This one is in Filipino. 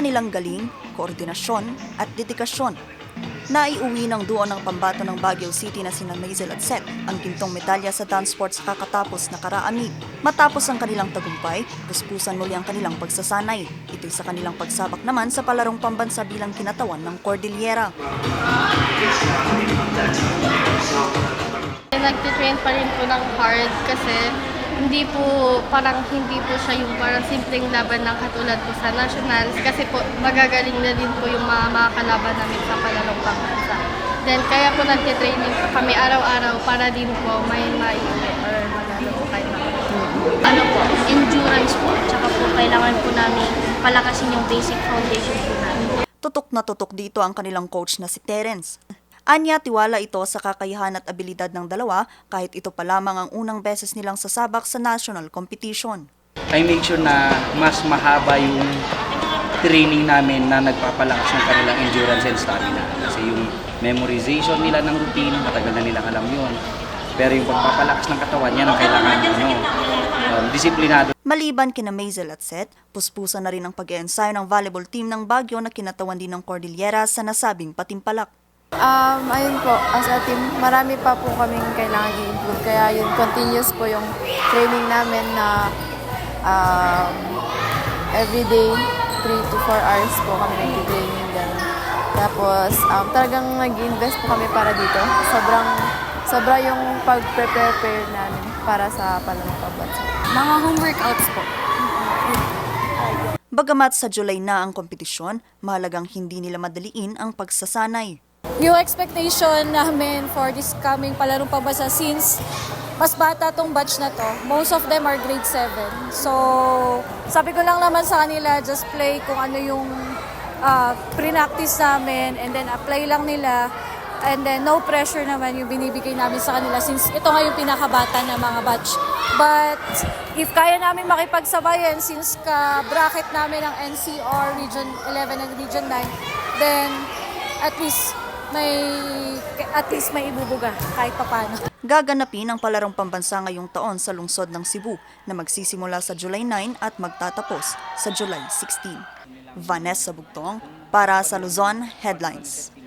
kanilang galing, koordinasyon at dedikasyon. Naiuwi ng duo ng pambato ng Baguio City na sina Maisel at Seth ang gintong medalya sa dance sports kakatapos na karaami. Matapos ang kanilang tagumpay, puspusan muli ang kanilang pagsasanay. Ito'y sa kanilang pagsabak naman sa palarong pambansa bilang kinatawan ng Cordillera. Nagtitrain pa rin po ng hard kasi hindi po, parang hindi po siya yung parang simpleng laban ng katulad po sa nationals kasi po magagaling na din po yung mga, mga kalaban namin sa palalong pambansa. Then kaya po nagtitraining po kami araw-araw para din po may maiuwi or magano po kayo ano po, endurance po. Tsaka po kailangan po namin palakasin yung basic foundation po namin. Tutok na tutok dito ang kanilang coach na si Terence. Anya, tiwala ito sa kakayahan at abilidad ng dalawa kahit ito pa lamang ang unang beses nilang sasabak sa national competition. I make sure na mas mahaba yung training namin na nagpapalakas ng kanilang endurance and stamina. Kasi yung memorization nila ng routine, matagal na nilang alam yun. Pero yung pagpapalakas ng katawan, yan ang kailangan ano, um, disiplinado Maliban kina Maisel at Seth, puspusan na rin ang pag-ensayo ng volleyball team ng Baguio na kinatawan din ng Cordillera sa nasabing patimpalak. Um, ayun po, as a team, marami pa po kaming kailangan i-improve. Kaya yun, continuous po yung training namin na um, everyday, 3 to 4 hours po kami nag-training din. Tapos, um, talagang nag-invest po kami para dito. Sobrang, sobra yung pag-prepare namin para sa palamang Mga home workouts po. Bagamat sa July na ang kompetisyon, mahalagang hindi nila madaliin ang pagsasanay. Yung expectation namin for this coming palarong pabasa since mas bata tong batch na to. Most of them are grade 7. So, sabi ko lang naman sa kanila, just play kung ano yung uh, pre-practice namin and then apply lang nila. And then no pressure naman yung binibigay namin sa kanila since ito nga yung pinakabata na mga batch. But if kaya namin makipagsabayan since ka-bracket namin ang NCR Region 11 and Region 9, then at least may at least may ibubuga kahit papano. Gaganapin ang palarong pambansa ngayong taon sa lungsod ng Cebu na magsisimula sa July 9 at magtatapos sa July 16. Vanessa Bugtong para sa Luzon Headlines.